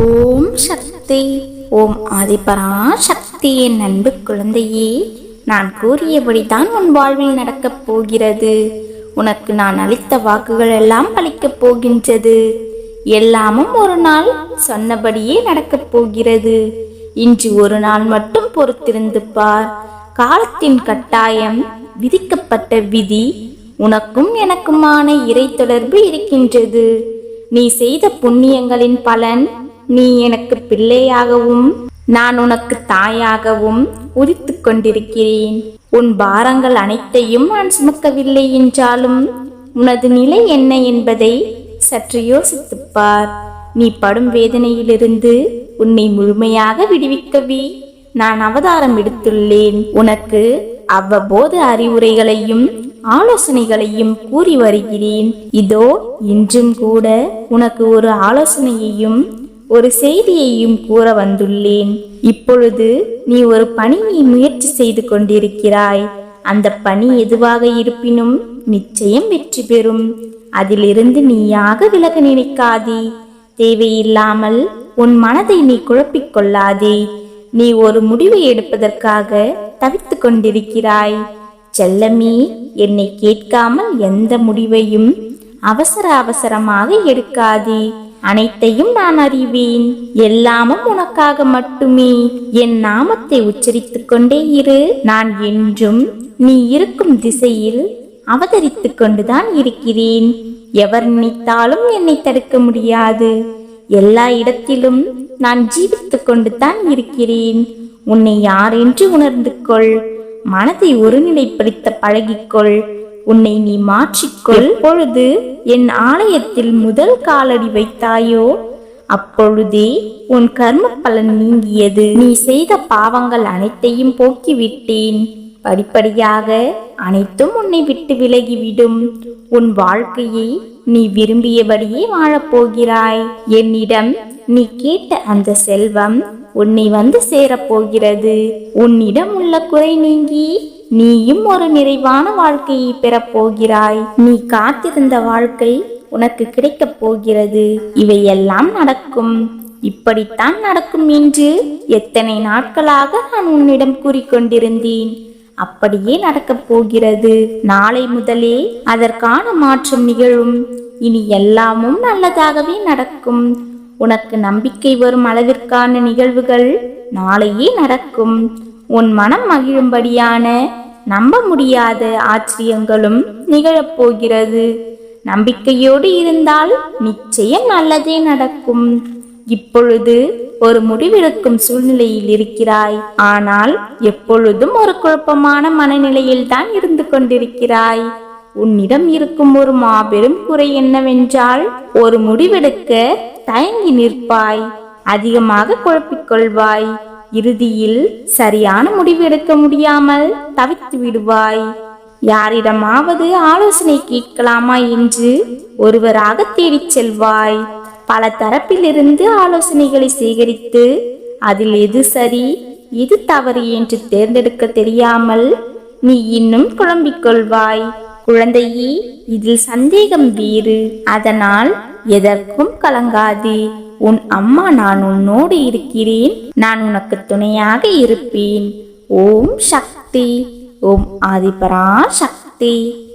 ஓம் சக்தி. ஓம் ஆதிபரா சக்தியின் அன்பு குழந்தையே நான் கூறியபடிதான் உன் வாழ்வில் நடக்கப் போகிறது. உனக்கு நான் அளித்த வாக்குகள் எல்லாம் பலிக்கப் போகின்றது. எல்லாமும் ஒரு நாள் சொன்னபடியே நடக்கப் போகிறது. இன்று ஒரு நாள் மட்டும் பொறுத்திருந்து பார். காலத்தின் கட்டாயம் விதிக்கப்பட்ட விதி உனக்கும் எனக்குமான இறை தொடர்பு இருக்கின்றது. நீ செய்த புண்ணியங்களின் பலன் நீ எனக்கு பிள்ளையாகவும் நான் உனக்கு தாயாகவும் உதித்துக் கொண்டிருக்கிறேன். உன் பாரங்கள் அனைத்தையும் நான் சுமக்கவில்லை என்றாலும் உனது நிலை என்ன என்பதை சற்று யோசித்துப்பார். நீ படும் வேதனையிலிருந்து உன்னை முழுமையாக விடுவிக்கவே நான் அவதாரம் எடுத்துள்ளேன். உனக்கு அவ்வப்போது அறிவுரைகளையும் ஆலோசனைகளையும் கூறி வருகிறேன். இதோ இன்றும் கூட உனக்கு ஒரு ஆலோசனையையும் ஒரு செய்தியையும் கூற வந்துள்ளேன். இப்பொழுது நீ ஒரு பணியை முயற்சி செய்து கொண்டிருக்கிறாய். அந்த பணி எதுவாக இருப்பினும் நிச்சயம் வெற்றி பெறும். அதிலிருந்து நீயாக விலக நினைக்காதே. தேவையில்லாமல் உன் மனதை நீ குழப்பிக் கொள்ளாதே நீ ஒரு முடிவை எடுப்பதற்காக தவித்து கொண்டிருக்கிறாய். செல்லமே என்னை கேட்காமல் எந்த முடிவையும் அவசர அவசரமாக எடுக்காதே. அனைத்தையும் நான் அறிவேன். எல்லாமும் உனக்காக மட்டுமே. என் நாமத்தை உச்சரித்துக் கொண்டே இரு. நான் என்றும் நீ இருக்கும் திசையில் அவதரித்துக் கொண்டுதான் இருக்கிறேன். எவர் நினைத்தாலும் என்னை தடுக்க முடியாது. எல்லா இடத்திலும் நான் ஜீவித்துக் கொண்டு தான் இருக்கிறேன். உன்னை யாரென்று உணர்ந்து கொள். மனதை ஒருநிலைப்படுத்த பழகிக்கொள். உன்னை நீ மாற்றிக்கொள். பொழுது என் ஆலயத்தில் முதல் காலடி வைத்தாயோ அப்பொழுதே உன் கர்ம பலன் நீங்கியது. நீ செய்த பாவங்கள் அனைத்தையும் போக்கிவிட்டேன். படிப்படியாக அனைத்தும் உன்னை விட்டு விலகிவிடும். உன் வாழ்க்கையை நீ விரும்பியபடியே வாழப்போகிறாய். என்னிடம் நீ கேட்ட அந்த செல்வம் உன்னை வந்து சேரப்போகிறது. உன்னிடம் உள்ள குறை நீங்கி நீயும் ஒரு நிறைவான வாழ்க்கையை பெறப்போகிறாய். நீ காத்திருந்த வாழ்க்கை உனக்கு கிடைக்கப் போகிறது. இவையெல்லாம் நடக்கும். இப்படித்தான் நடக்கும் என்று எத்தனை நாட்களாக நான் உன்னிடம் கூறிக்கொண்டிருந்தேன். அப்படியே நடக்கப் போகிறது. நாளை முதலே அதற்கான மாற்றம் நிகழும். இனி எல்லாமும் நல்லதாகவே நடக்கும். உனக்கு நம்பிக்கை வரும் அளவிற்கான நிகழ்வுகள் நாளையே நடக்கும். உன் மனம் மகிழும்படியான நம்ப முடியாத ஆச்சரியங்களும் நிகழப்போகிறது. நம்பிக்கையோடு இருந்தால் நிச்சயம் நல்லதே நடக்கும். இப்பொழுது ஒரு முடிவெடுக்கும் சூழ்நிலையில் இருக்கிறாய். ஆனால் எப்பொழுதும் ஒரு குழப்பமான மனநிலையில் தான் இருந்து கொண்டிருக்கிறாய். உன்னிடம் இருக்கும் ஒரு மாபெரும் குறை என்னவென்றால் ஒரு முடிவெடுக்க தயங்கி நிற்பாய். அதிகமாக குழப்பிக்கொள்வாய் இறுதியில் சரியான முடிவு எடுக்க முடியாமல் தவித்து விடுவாய். யாரிடமாவது ஆலோசனை கேட்கலாமா என்று ஒருவராக தேடிச் செல்வாய். பல தரப்பிலிருந்து ஆலோசனைகளை சேகரித்து அதில் எது சரி எது தவறு என்று தேர்ந்தெடுக்க தெரியாமல் நீ இன்னும் குழம்பிக் கொள்வாய். குழந்தையே இதில் சந்தேகம் வேறு. அதனால் எதற்கும் கலங்காதே. உன் அம்மா நான் உன்னோடு இருக்கிறேன். நான் உனக்கு துணையாக இருப்பேன். ஓம் சக்தி. ஓம் ஆதிபரா சக்தி